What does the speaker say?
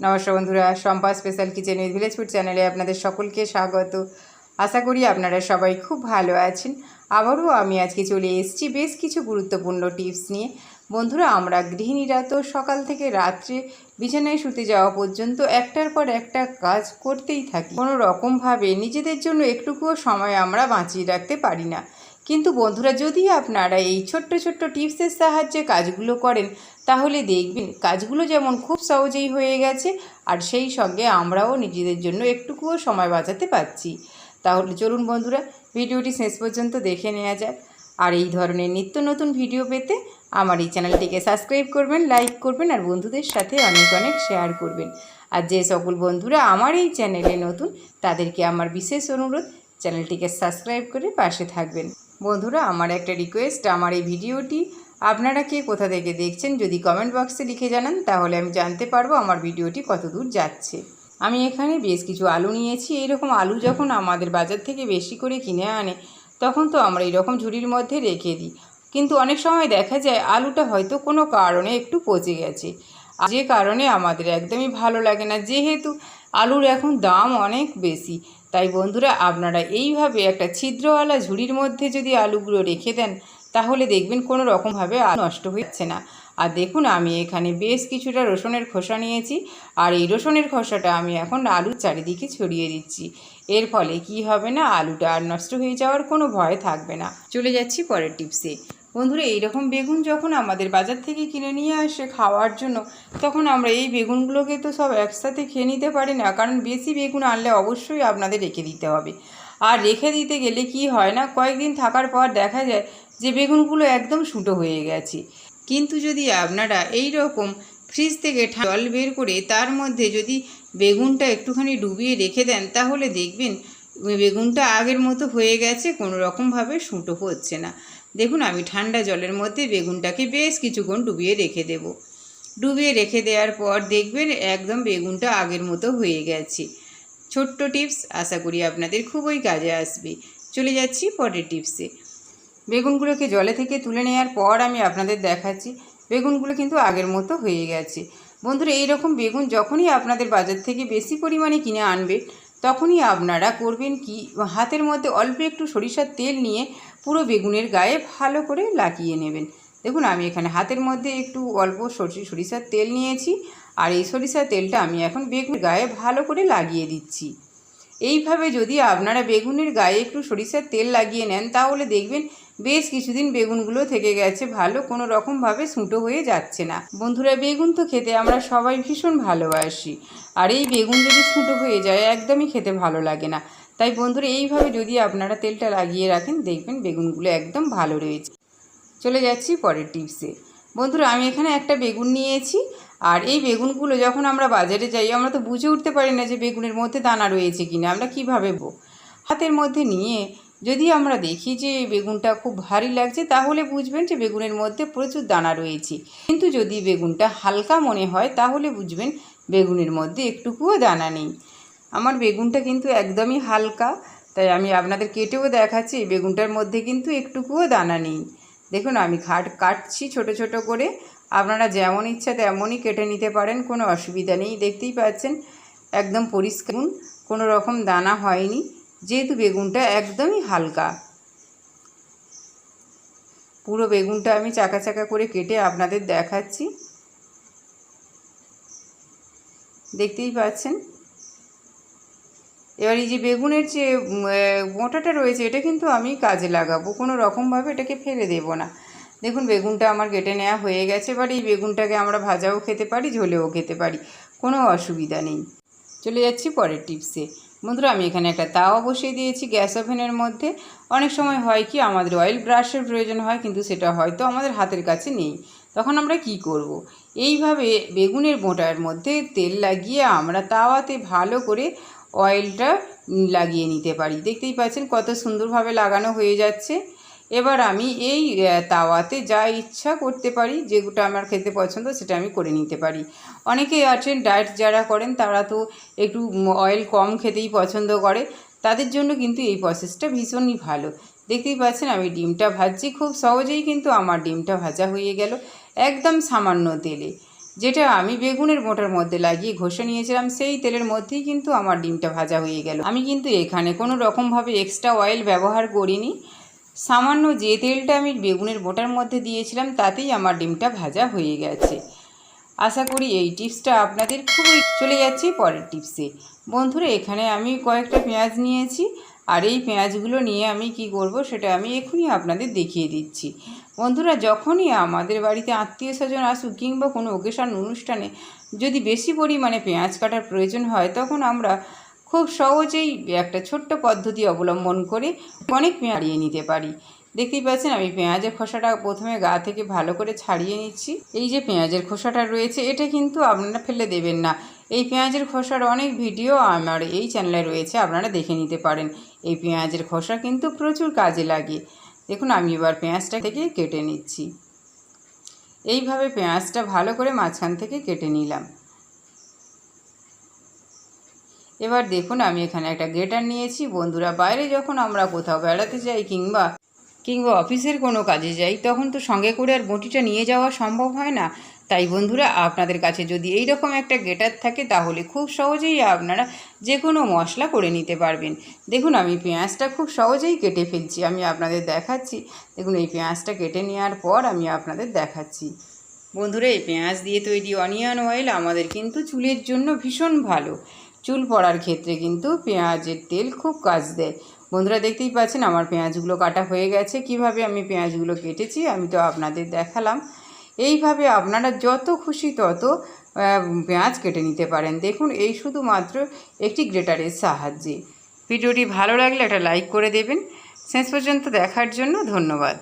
নমস্কার বন্ধুরা Sampa special kitchen with village food চ্যানেলে আপনাদের সকলকে স্বাগত। আশা করি আপনারা সবাই খুব ভালো আছেন। আবারও আমি আজকে চলে এসেছি বেশ কিছু গুরুত্বপূর্ণ টিপস নিয়ে। বন্ধুরা, আমরা গৃহিণীরা তো সকাল থেকে রাত্রে বিছানায় শুতে যাওয়া পর্যন্ত একটার পর একটা কাজ করতেই থাকি। কোনো রকমভাবে নিজেদের জন্য একটুকুও সময় আমরা বাঁচিয়ে রাখতে পারি না। কিন্তু বন্ধুরা, যদি আপনারা এই ছোট্ট ছোট্ট টিপসের সাহায্যে কাজগুলো করেন, তাহলে দেখবেন কাজগুলো যেমন খুব সহজেই হয়ে গেছে, আর সেই সঙ্গে আমরাও নিজেদের জন্য একটুকুও সময় বাঁচাতে পারছি। তাহলে চলুন বন্ধুরা, ভিডিওটি শেষ পর্যন্ত দেখে নেওয়া যাক। আর এই ধরনের নিত্য নতুন ভিডিও পেতে আমার এই চ্যানেলটিকে সাবস্ক্রাইব করবেন, লাইক করবেন, আর বন্ধুদের সাথে অনেক অনেক শেয়ার করবেন। আর যে সকল বন্ধুরা আমার এই চ্যানেলে নতুন, তাদেরকে আমার বিশেষ অনুরোধ, চ্যানেলটিকে সাবস্ক্রাইব করে পাশে থাকবেন। বন্ধুরা, আমার একটা রিকোয়েস্ট আমার এই ভিডিওটি আপনারা কে কোথা থেকে দেখছেন যদি কমেন্ট বক্সে লিখে জানান, তাহলে আমি জানতে পারব আমার ভিডিওটি কত দূর যাচ্ছে। আমি এখানে বেশ কিছু আলু নিয়েছি, এইরকম আলু যখন আমাদের বাজার থেকে বেশি করে কিনে আনে, তখন তো আমরা এইরকম ঝুড়ির মধ্যে রেখে দিই। কিন্তু অনেক সময় দেখা যায় আলুটা হয়তো কোনো কারণে একটু পচে গেছে। যে কারণে আমাদের একদমই ভালো লাগে না, যেহেতু আলুর এখন দাম অনেক বেশি। তাই বন্ধুরা, আপনারা এইভাবে একটা ছিদ্রওয়ালা ঝুড়ির মধ্যে যদি আলুগুলো রেখে দেন, তাহলে দেখবেন কোনো রকমভাবে আলু নষ্ট হচ্ছে না। আর দেখুন, আমি এখানে বেশ কিছুটা রসুনের খোসা নিয়েছি, আর এই রসুনের খোসাটা আমি এখন আলুর চারিদিকে ছড়িয়ে দিচ্ছি। এর ফলে কি হবে না, আলুটা আর নষ্ট হয়ে যাওয়ার কোনো ভয় থাকবে না। চলে যাচ্ছি পরের টিপসে। বন্ধুরা, এইরকম বেগুন যখন আমাদের বাজার থেকে কিনে নিয়ে আসে খাওয়ার জন্য, তখন আমরা এই বেগুনগুলোকে তো সব একসাথে খেয়ে নিতে পারি না, কারণ বেশি বেগুন আনলে অবশ্যই আপনাদের রেখে দিতে হবে। আর রেখে দিতে গেলে কি হয় না, কয়েকদিন থাকার পর দেখা যায় যে বেগুনগুলো একদম সুটো হয়ে গেছে। কিন্তু যদি আপনারা এই রকম ফ্রিজ থেকে জল বের করে তার মধ্যে যদি বেগুনটা একটুখানি ডুবিয়ে রেখে দেন, তাহলে দেখবেন, বেগুনটা আগের মতো হয়ে গেছে, কোনো রকমভাবে সুটো হচ্ছে না। দেখুন, আমি ঠান্ডা জলের মধ্যে বেগুনটাকে বেশ কিছুক্ষণ ডুবিয়ে রেখে দেব। ডুবিয়ে রেখে দেওয়ার পর দেখবেন একদম বেগুনটা আগের মতো হয়ে গেছে। ছোট্ট টিপস, আশা করি আপনাদের খুবই কাজে আসবে। চলে যাচ্ছি পরের টিপসে। বেগুনগুলোকে জলে থেকে তুলে নেওয়ার পর আমি আপনাদের দেখাচ্ছি, বেগুনগুলো কিন্তু আগের মতো হয়ে গেছে। বন্ধুরা, এইরকম বেগুন যখনই আপনাদের বাজার থেকে বেশি পরিমাণে কিনে আনবে তখনই আপনারা করবেন কি? হাতের মধ্যে অল্প একটু সরিষার তেল নিয়ে পুরো বেগুনের গায়ে ভালো করে লাগিয়ে নেবেন। দেখুন, আমি এখানে হাতের মধ্যে একটু অল্প সরি সরিষার তেল নিয়েছি আর এই সরিষার তেলটা আমি এখন বেগুনের গায়ে ভালো করে লাগিয়ে দিচ্ছি। এইভাবে যদি আপনারা বেগুনের গায়ে একটু সরিষার তেল লাগিয়ে নেন, তাহলে দেখবেন বেশ কিছুদিন বেগুনগুলো থেকে গেছে, ভালো কোনো রকমভাবে সুঁটো হয়ে যাচ্ছে না। বন্ধুরা, বেগুন তো খেতে আমরা সবাই ভীষণ ভালোবাসি। আর এই বেগুন যদি সুঁটো হয়ে যায়, একদমই খেতে ভালো লাগে না। তাই বন্ধুরা, এইভাবে যদি আপনারা তেলটা লাগিয়ে রাখেন, দেখবেন বেগুনগুলো একদম ভালো রয়েছে। চলে যাচ্ছি পরের টিপসে। বন্ধুরা, আমি এখানে একটা বেগুন নিয়েছি। আর এই বেগুনগুলো যখন আমরা বাজারে যাই, আমরা তো বুঝে উঠতে পারি না যে বেগুনের মধ্যে দানা রয়েছে কিনা। আমরা কীভাবে হাতের মধ্যে নিয়ে যদি আমরা দেখি যে বেগুনটা খুব ভারী লাগছে, তাহলে বুঝবেন যে বেগুনের মধ্যে প্রচুর দানা রয়েছে। কিন্তু যদি বেগুনটা হালকা মনে হয়, তাহলে বুঝবেন বেগুনের মধ্যে একটুকুও দানা নেই। আমার বেগুনটা কিন্তু একদমই হালকা, তাই আমি আপনাদের কেটেও দেখাচ্ছি বেগুনটার মধ্যে কিন্তু একটুকুও দানা নেই। দেখুন, আমি খাট কাটছি ছোট ছোট করে, আপনারা যেমন ইচ্ছা তেমনই কেটে নিতে পারেন, কোনো অসুবিধা নেই। দেখতেই পাচ্ছেন, একদম পরিষ্কার, কোনো রকম দানা হয়নি। যেহেতু বেগুনটা একদমই হালকা। পুরো বেগুনটা আমি চাকা চাকা করে কেটে আপনাদের দেখাচ্ছি। দেখতেই পাচ্ছেন? এবার এই যে বেগুনের যে মোটাটা রয়েছে, এটা কিন্তু আমি কাজে লাগাবো। কোনো রকমভাবে এটাকে ফেলে দেব না। দেখুন, বেগুনটা আমার কেটে নেওয়া হয়ে গেছে। এবার এই বেগুনটাকে আমরা ভাজাও খেতে পারি, ঝোলেও খেতে পারি। কোনো অসুবিধা নেই। চলে যাচ্ছি পরের টিপসে। বন্ধুরা, আমি এখানে একটা তাওয়া বসিয়ে দিয়েছি গ্যাস ওভেনের মধ্যে। অনেক সময় হয় কি, আমাদের অয়েল ব্রাশের প্রয়োজন হয়, কিন্তু সেটা হয়তো আমাদের হাতের কাছে নেই। তখন আমরা কি করব। এইভাবে বেগুনের মোটার মধ্যে তেল লাগিয়ে আমরা তাওয়াতে ভালো করে অয়েলটা লাগিয়ে নিতে পারি। দেখতেই পাচ্ছেন কত সুন্দরভাবে লাগানো হয়ে যাচ্ছে। এবার আমি এই তাওয়াতে যা ইচ্ছা করতে পারি যেটা আমার খেতে পছন্দ সেটা আমি করে নিতে পারি। অনেকেই আছেন ডায়েট যারা করেন, তারা তো একটু অয়েল কম খেতেই পছন্দ করে। তাদের জন্য কিন্তু এই প্রসেসটা ভীষণই ভালো। দেখতেই পাচ্ছেন আমি ডিমটা ভাজছি, খুব সহজেই কিন্তু আমার ডিমটা ভাজা হয়ে গেল একদম সামান্য তেলে। যেটা আমি বেগুনের মোটার মধ্যে লাগিয়ে ঘষে নিয়েছিলাম, সেই তেলের মধ্যেই কিন্তু আমার ডিমটা ভাজা হয়ে গেল। আমি কিন্তু এখানে কোনো রকমভাবে এক্সট্রা অয়েল ব্যবহার করিনি। সামান্য যে তেলটা আমি বেগুনের মোটার মধ্যে দিয়েছিলাম, তাতেই আমার ডিমটা ভাজা হয়ে গেছে। আশা করি এই টিপসটা আপনাদের খুবই চলে যাচ্ছে পরের টিপসে। বন্ধুরা, এখানে আমি কয়েকটা পেঁয়াজ নিয়েছি, আর এই পেঁয়াজগুলো নিয়ে আমি কি করব সেটা আমি এখনই আপনাদের দেখিয়ে দিচ্ছি। বন্ধুরা, যখনই আমাদের বাড়িতে আত্মীয় স্বজন আসুক কিংবা কোনো ওকেশন অনুষ্ঠানে যদি বেশি পরিমাণে পেঁয়াজ কাটার প্রয়োজন হয়, তখন আমরা খুব সহজেই একটা ছোট্ট পদ্ধতি অবলম্বন করে অনেক ছাড়িয়ে নিতে পারি। দেখতেই পাচ্ছেন আমি পেঁয়াজের খোসাটা প্রথমে গা থেকে ভালো করে ছাড়িয়ে নিচ্ছি। এই যে পেঁয়াজের খোসাটা রয়েছে, এটা কিন্তু আপনারা ফেলে দেবেন না। এই পেঁয়াজের খোসার অনেক ভিডিও আমার এই চ্যানেলে রয়েছে, আপনারা দেখে নিতে পারেন। এই পেঁয়াজের খোসা কিন্তু প্রচুর কাজে লাগে। দেখুন, আমি এবার পেঁয়াজটা থেকে কেটে নিচ্ছি। এইভাবে পেঁয়াজটা ভালো করে মাঝখান থেকে কেটে নিলাম। এবার দেখুন, আমি এখানে একটা গ্রেটার নিয়েছি। বন্ধুরা, বাইরে যখন আমরা কোথাও বেড়াতে যাই কিংবা কিংবা অফিসের কোনো কাজে যাই, তখন তো সঙ্গে করে আর বটিটা নিয়ে যাওয়া সম্ভব হয় না। তাই বন্ধুরা, আপনাদের কাছে যদি এই রকম একটা গেটার থাকে, তাহলে খুব সহজেই আপনারা যে কোনো মশলা করে নিতে পারবেন। দেখুন, আমি পেঁয়াজটা খুব সহজেই কেটে ফেলছি, আমি আপনাদের দেখাচ্ছি। দেখুন, এই পেঁয়াজটা কেটে নেওয়ার পর আমি আপনাদের দেখাচ্ছি। বন্ধুরা, এই পেঁয়াজ দিয়ে তৈরি অনিয়ন অয়েল আমাদের কিন্তু চুলের জন্য ভীষণ ভালো। চুল পড়ার ক্ষেত্রে কিন্তু পেঁয়াজের তেল খুব কাজ দেয়। বন্ধুরা দেখতেই পাচ্ছেন আমার পেঁয়াজগুলো কাটা হয়ে গেছে। কীভাবে আমি পেঁয়াজগুলো কেটেছি আমি তো আপনাদের দেখালাম। এইভাবে আপনারা যত খুশি তত পেঁয়াজ কেটে নিতে পারেন। দেখুন, এই শুধুমাত্র একটি গ্রেটারের সাহায্যে। ভিডিওটি ভালো লাগলে একটা লাইক করে দেবেন। শেষ পর্যন্ত দেখার জন্য ধন্যবাদ।